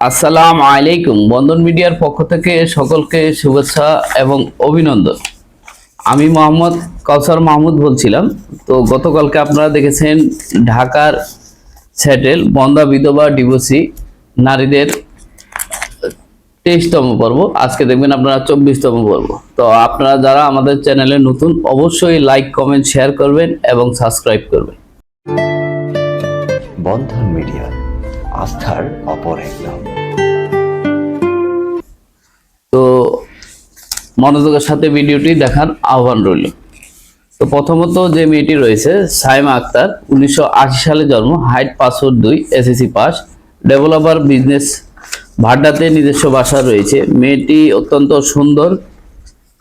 আসসালামু আলাইকুম, বন্ধন মিডিয়ার পক্ষ থেকে সকলকে শুভেচ্ছা এবং অভিনন্দন। আমি মোহাম্মদ কাউসার মাহমুদ বলছিলাম। তো গতকালকে আপনারা দেখেছেন ঢাকার স্যাটেল, বন্দা বিধবা ডিভোর্সি নারীদের তেইশতম পর্ব। আজকে দেখবেন আপনারা চব্বিশতম পর্ব। তো আপনারা যারা আমাদের চ্যানেলে নতুন, অবশ্যই লাইক, কমেন্ট, শেয়ার করবেন এবং সাবস্ক্রাইব করবেন। বন্ধন মিডিয়া আস্থার অপর এক নাম। তো মনোযোগের সাথে ভিডিওটি দেখার আহ্বান রইল। তো প্রথমত যে মেয়েটি রয়েছে, সাইমা আক্তার, উনিশশো সালে জন্ম, হাইট পাসওয়ার্ড দুই, এসএসসি পাস, ডেভেলপার বিজনেস ভাড্ডাতে নিজস্ব বাসা রয়েছে। মেয়েটি অত্যন্ত সুন্দর।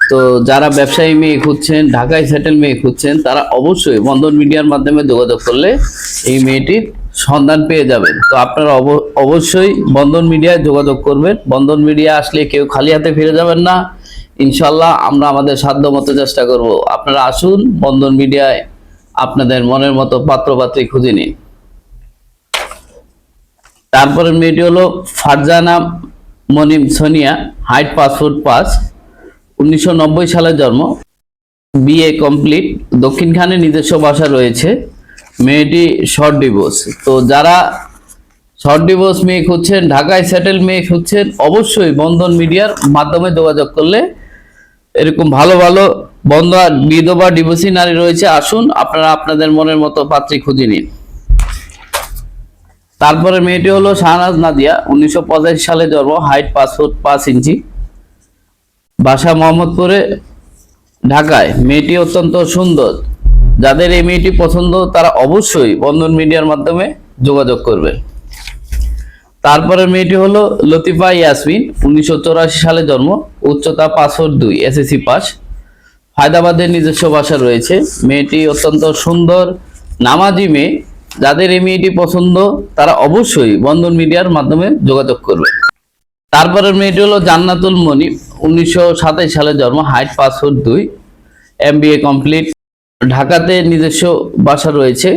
তো যারা ব্যবসায়ী মেয়ে খুঁজছেন, ঢাকায় সেটেল মেয়ে খুঁজছেন, তারা অবশ্যই বন্ধন মিডিয়ার মাধ্যমে যোগাযোগ করলে এই মেয়েটির সন্ধান পেয়ে যাবেন। তো আপনারা অব- অবশ্যই বন্ধন মিডিয়ায় যোগাযোগ করবেন। বন্ধন মিডিয়া আসলে কেউ খালি হাতে ফিরে যাবেন না। ইনশাল্লাহ আমরা আমাদের সাধ্য মতো চেষ্টা করব। আপনারা আসুন বন্ধন মিডিয়ায় আপনাদের মনের মতো পাত্রপাত্রী খুঁজে নিন। তারপরে মেয়েটি হলো Farzana Monim Sonia, height passport pass উনিশশো সালে জন্ম। BA complete. দক্ষিণখানে নিজস্ব বাসা রয়েছে। মেয়েটি শর্ট ডিভোর্স তো যারা শর্ট ডিভোর্স মেয়ে খুঁজছেন, ঢাকায় সেটেল মেয়ে খুঁজছেন, অবশ্যই বন্ধন মিডিয়ার মাধ্যমে যোগাযোগ করলে এরকম ভালো ভালো বন্ধ বিধবা ডিভোর্সি নারী রয়েছে। আসুন, আপনারা আপনাদের মনের মতো পাত্রী খুঁজে নিন। তারপরে মেয়েটি হলো শাহনাজ নাদিয়া। উনিশশো সালে জন্ম হাইট পাঁচ ফুট পাঁচ ইঞ্চি। বাসা মোহাম্মদপুরে, ঢাকায়। মেয়েটি অত্যন্ত সুন্দর। যাদের এই মেয়েটি পছন্দ, তারা অবশ্যই বন্ধন মিডিয়ার মাধ্যমে যোগাযোগ করবে। তারপরে মেয়েটি হলো লতিফা ইয়াসমিন, উনিশশো সালে জন্ম, উচ্চতা পাঁচ ফুট দুই এসএসসি পাস। হায়দ্রাবাদের নিজস্ব বাসা রয়েছে। মেয়েটি অত্যন্ত সুন্দর, নামাজি মেয়ে। যাদের এই মেয়েটি পছন্দ, তারা অবশ্যই বন্ধন মিডিয়ার মাধ্যমে যোগাযোগ করবে। তারপরে মেয়েটি হলো জান্নাতুল মনি উনিশশো সালে জন্ম, হাইট পাঁচ ফুট দুই এম কমপ্লিট ঢাকাতে নিজস্ব বাসা রয়েছে।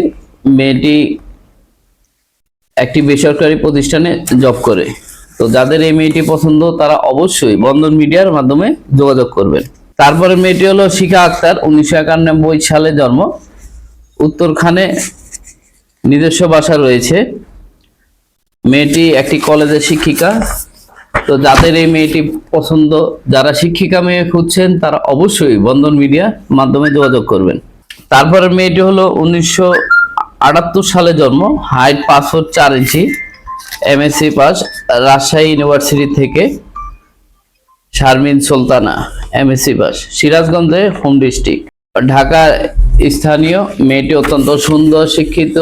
মেয়েটি একটি বেসরকারি প্রতিষ্ঠানে জব করে। তো যাদের এই মেয়েটি পছন্দ, তারা অবশ্যই বন্ধন মিডিয়ার মাধ্যমে যোগাযোগ করবেন। তারপরে মেয়েটি হলো শিখা আক্তার, উনিশশো একানব্বই সালে জন্ম। উত্তরখানে নিজস্ব বাসা রয়েছে। মেয়েটি একটি কলেজের শিক্ষিকা। তো যাদের এই মেয়েটি পছন্দ, যারা শিক্ষিকা মেয়ে খুঁজছেন, তারা অবশ্যই বন্ধন মিডিয়া মাধ্যমে যোগাযোগ করবেন। তারপরে মেয়েটি হলো উনিশশো আটাত্তর সালে জন্ম হাইট পাঁচ ফুট চার inch MSc pass, Rajshahi university থেকে শারমিন সুলতানা এমএসসি পাস, সিরাজগঞ্জে হোম ডিস্ট্রিক্ট। ঢাকা স্থানীয় মেয়েটি অত্যন্ত সুন্দর শিক্ষিত,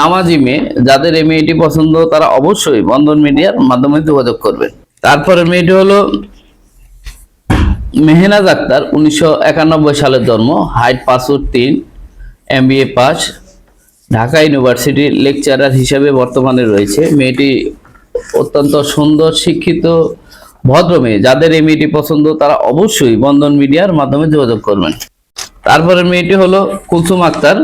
নামাজি মেয়ে। যাদের এই মেয়েটি পছন্দ, তারা অবশ্যই বন্ধন মিডিয়ার মাধ্যমে যোগাযোগ করবে তারপরে মেয়েটি হলো মেহনাজ আক্তার, উনিশশো একানব্বই সালের জন্ম হাইট পাঁচ ফুট তিন M B A pass. Dhaka ইউনিভার্সিটির লেকচারার হিসেবে বর্তমানে রয়েছে। মেয়েটি অত্যন্ত সুন্দর, শিক্ষিত, ভদ্র মেয়ে। যাদের এই মেয়েটি পছন্দ, তারা অবশ্যই বন্ধন মিডিয়ার মাধ্যমে যোগাযোগ করবেন। তারপরে মেয়েটি হলো কুলসুম আক্তার।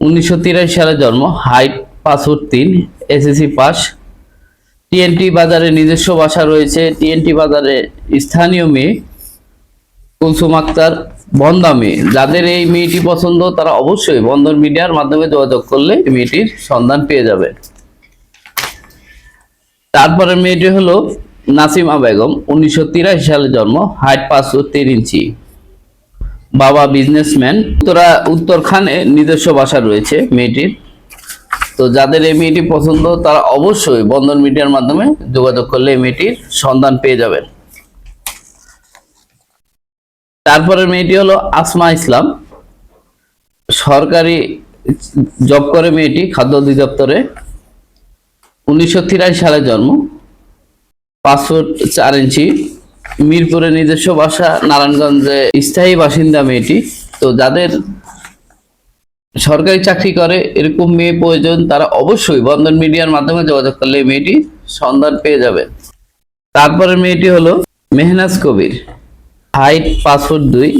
উনিশশো তিরাশি সালে জন্ম, হাইট পাঁচ ফুট তিন এসএসসি পাস। টিএনটি বাজারে নিজস্ব বাসা রয়েছে। টিএনটি বাজারে স্থানীয় মেয়ে। কুলসুম আক্তার বন্দা মেয়ে যাদের এই মেয়েটি পছন্দ, তারা অবশ্যই বন্ধন মিডিয়ার মাধ্যমে যোগাযোগ করলে মেয়েটির সন্ধান পেয়ে যাবে। তারপরে মেয়েটি হলো নাসিমা বেগম। উনিশশো সালে জন্ম, হাইট পাঁচ ফুট তিন ইঞ্চি। বাবা বিজনেসম্যান। তোরা উত্তরখানে নিজস্ব বাসা রয়েছে মেয়েটির। তো যাদের এই মেয়েটি পছন্দ, তারা অবশ্যই বন্ধন মিডিয়ার মাধ্যমে যোগাযোগ করলে এই মেয়েটির সন্ধান পেয়ে যাবেন। তারপরে মেয়েটি হলো আসমা ইসলাম। সরকারি জব করে মেয়েটি খাদ্য অধিদপ্তরে। উনিশশো সালে জন্ম। ফুট চার ইঞ্চি। মিরপুরে নিজস্ব বাসা, নারায়ণগঞ্জে স্থায়ী বাসিন্দা মেয়েটি। তো যাদের সরকারি চাকরি করে, এরকম মেয়ে প্রয়োজন, তারা অবশ্যই বন্ধন মিডিয়ার মাধ্যমে যোগাযোগ করলে মেয়েটি সন্ধান পেয়ে যাবে। তারপরে মেয়েটি হলো মেহনাজ কবির। হাইট পাঁচ ফুট দুই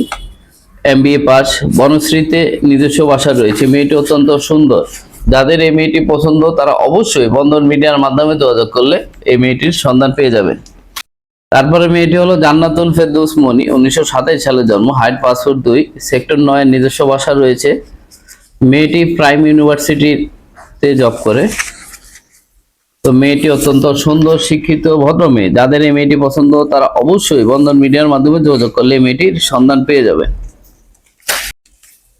এম পাস। বনশ্রীতে নিজস্ব বাসা রয়েছে। মেয়েটি অত্যন্ত সুন্দর। যাদের এই মেয়েটি পছন্দ, তারা অবশ্যই বন্ধন মিডিয়ার মাধ্যমে যোগাযোগ করলে এই মেয়েটির সন্ধান পেয়ে যাবেন। তারপরে মেয়েটি হলো জান্নাতুল ফেরদৌস মনি উনিশশো সাতাশ সালে জন্ম। হাইট পাসপোর্ট দুই, সেক্টর নয়ের নিজস্ব বাসা রয়েছে। মেয়েটি প্রাইম ইউনিভার্সিটিতে জব করে। তো মেয়েটি অত্যন্ত সুন্দর, শিক্ষিত, ভদ্র মেয়ে। যাদের এই মেয়েটি পছন্দ, তারা অবশ্যই বন্ধন মিডিয়ার মাধ্যমে যোগাযোগ করলে মেয়েটির সন্ধান পেয়ে যাবে।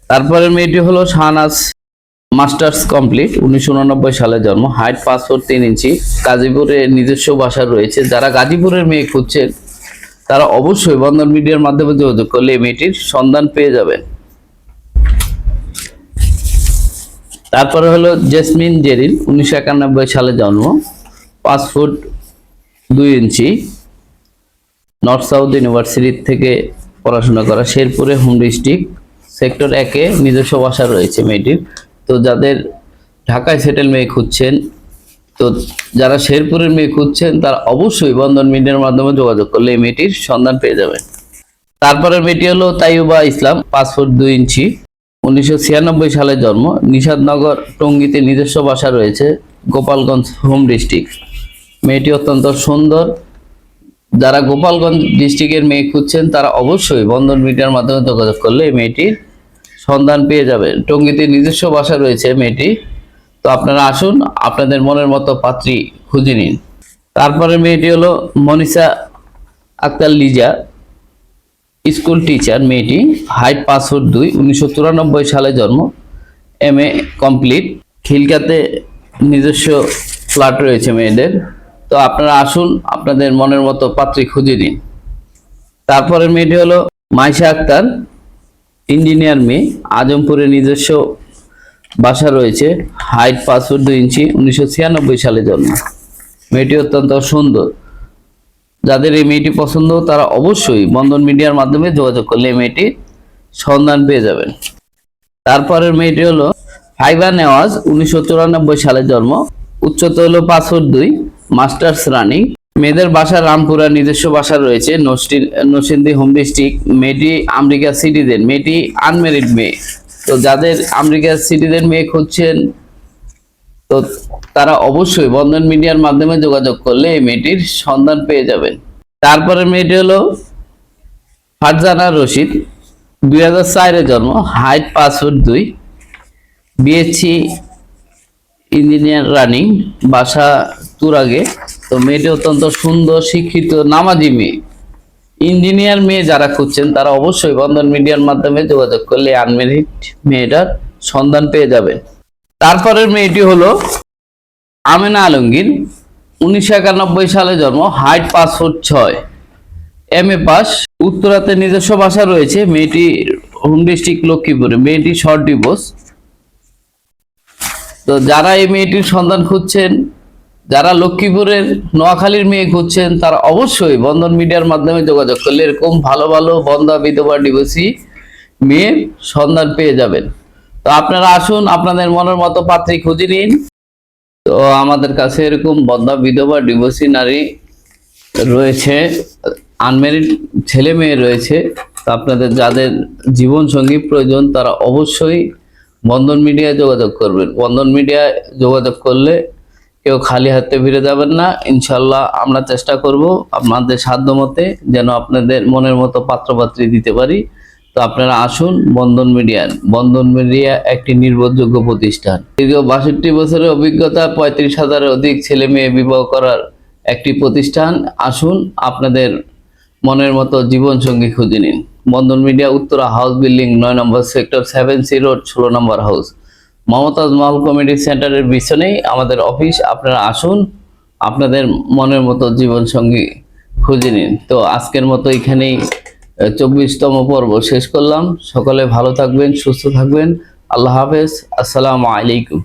তারপরে মেয়েটি হলো শাহনাজ মাস্টার্স কমপ্লিট, উনিশশো উননব্বই সালে জন্ম। হাইট পাসপোর্ট তিন ইঞ্চি, গাজীপুরে নিজস্ব বাসা রয়েছে। যারা গাজীপুরের মেয়ে খুঁজছেন, তারা অবশ্যই বন্ধন মিডিয়ার মাধ্যমে যোগাযোগ করলে মেয়েটির সন্ধান পেয়ে যাবেন। তারপরে হলো জেসমিন জেরিন, উনিশশো একানব্বই সালে জন্ম, পাঁচ ফুট দুই ইঞ্চি, নর্থ সাউথ ইউনিভার্সিটি থেকে পড়াশোনা করা শেরপুরে হোম ডিস্ট্রিক্ট, সেক্টর একে নিজস্ব বাসা রয়েছে মেয়েটির। তো যাদের ঢাকায় সেটেল মেয়ে খুঁজছেন, তো যারা শেরপুরের মেয়ে খুঁজছেন, তারা অবশ্যই বন্ধন মিডিয়ার মাধ্যমে যোগাযোগ করলে এই মেয়েটির সন্ধান পেয়ে যাবেন। তারপরে মেয়েটি হলো তাইয়ুবা ইসলাম, পাঁচ ফুট দুই ইঞ্চি উনিশশো ছিয়ানব্বই সালে জন্ম। নিষাদনগর টঙ্গীতে নিজস্ব বাসা রয়েছে, গোপালগঞ্জ হোম ডিস্ট্রিক্ট। মেয়েটি অত্যন্ত সুন্দর। যারা গোপালগঞ্জ ডিস্ট্রিক্টের মেয়ে খুঁজছেন, তারা অবশ্যই বন্ধন মিডিয়ার মাধ্যমে যোগাযোগ করলে এই মেয়েটির সন্ধান পেয়ে যাবে টঙ্গীতে নিজস্ব বাসা রয়েছে মেয়েটি। তো আপনারা আসুন, আপনাদের মনের মতো পাত্রী খুঁজে নিন। তারপরে মেয়েটি হলো মনীষা আক্তার লিজা। স্কুল টিচার মেয়েটি হাইট পাঁচ ফুট দুই, উনিশশো সালে জন্ম। এম এ কমপ্লিট খিলকাতে নিজস্ব ফ্ল্যাট রয়েছে মেয়েদের। তো আপনারা আসুন, আপনাদের মনের মতো পাত্রী খুঁজে দিন তারপরে মেয়েটি হলো মাইশা আক্তার, ইঞ্জিনিয়ার মেয়ে। আজমপুরে নিজস্ব বাসা রয়েছে, হাইট পাঁচ ফুট দুই ইঞ্চি, উনিশশো ছিয়ানব্বই সালে জন্ম। মেয়েটি অত্যন্ত সুন্দর। যাদের এই মেয়েটি পছন্দ, তারা অবশ্যই বন্ধন মিডিয়ার মাধ্যমে যোগাযোগ করলে এই মেয়েটির সন্ধান পেয়ে যাবেন। তারপরের মেয়েটি হলো ফাইবা নেওয়াজ, উনিশশো চুরানব্বই সালে জন্ম। উচ্চতা হলো পাঁচ ফুট দুই, মাস্টার্স রানিং। মেয়েদের বাসা রামপুরা নিজস্ব বাসা রয়েছে নরসিংদী হোম ডিস্ট্রিক্ট। মেয়েটি আমেরিকা সিটিজেন, মেয়েটি আনমেরিড মেয়ে। তো যাদের আমেরিকা সিটিজেন মেয়ে খুঁজছেন, তো তারা অবশ্যই বন্ধন মিডিয়ার মাধ্যমে যোগাযোগ করলে এই মেয়েটির সন্ধান পেয়ে যাবেন। তারপরে মেয়েটি হলো ফারজানা রশিদ। দুই হাজার চারে জন্ম, হাইট পাঁচ ফুট দুই, বিএসসি ইঞ্জিনিয়ার রানিং, বাসা তুরাগে। তো মেয়েটি অত্যন্ত সুন্দর, শিক্ষিত, নামাজি মেয়ে। ইঞ্জিনিয়ার মেয়ে যারা খুঁজছেন, তারা অবশ্যই বন্ধন মিডিয়ার মাধ্যমে যোগাযোগ করলে আনমেরিড মেয়েটার সন্ধান পেয়ে যাবেন। তারপরের মেয়েটি হলো আমেনা আলমগীর, উনিশশো একানব্বই সালে জন্ম, হাইট পাঁচ ফুট ছয়। M A pass. উত্তরাতে নিজস্ব বাসা রয়েছে, মেয়েটি হোম ডিস্ট্রিক্ট লক্ষ্মীপুরে, মেয়েটি শর্ট ডিভোর্স। তো যারা এই মেয়েটির সন্ধান খুঁজছেন, যারা লক্ষ্মীপুরের নোয়াখালীর মেয়ে খুঁজছেন, তারা অবশ্যই বন্ধন মিডিয়ার মাধ্যমে যোগাযোগ করলে এরকম ভালো ভালো বন্ধা বিধবা ডিভোর্সি মেয়ের সন্ধান পেয়ে যাবেন। তো আপনারা আসুন, আপনাদের মনের মতো পাত্রী খুঁজে নিন। তো আমাদের কাছে এরকম বন্ধা বিধবা ডিভোর্সি নারী রয়েছে আনমেরিড ছেলে মেয়ে রয়েছে। তো আপনাদের যাদের জীবন সঙ্গী প্রয়োজন, তারা অবশ্যই বন্ধন মিডিয়ায় যোগাযোগ করবেন। বন্ধন মিডিয়ায় যোগাযোগ করলে কেউ খালি হাতে ফিরে যাবেন না। ইনশাল্লাহ আমরা চেষ্টা করব আপনাদের সাধ্য মতে যেন আপনাদের মনের মতো পাত্রপাত্রী দিতে পারি। তো আপনারা আসুন বন্ধন মিডিয়ান বন্ধন মিডিয়া একটি নির্ভরযোগ্য প্রতিষ্ঠান। দীর্ঘ বাষট্টি বছরের অভিজ্ঞতা, পঁয়ত্রিশ হাজারের অধিক ছেলে মেয়ে বিবাহ করার একটি প্রতিষ্ঠান। আসুন আপনাদের মনের মতো জীবন সঙ্গী খুঁজে নিন। Bandhan media Uttara house building, নয় number sector, seven C road, ষোলো number house. Mumtaz Mahal committee সেন্টারের পিছনেই আমাদের অফিস। আপনারা আসুন আপনাদের মনের মতো জীবন সঙ্গী খুঁজে নিন। তো আজকের মতো এখানেই চব্বিশতম পর্ব শেষ করলাম। সকলে ভালো থাকবেন সুস্থ থাকবেন। আল্লাহ হাফেজ। আসসালামু আলাইকুম।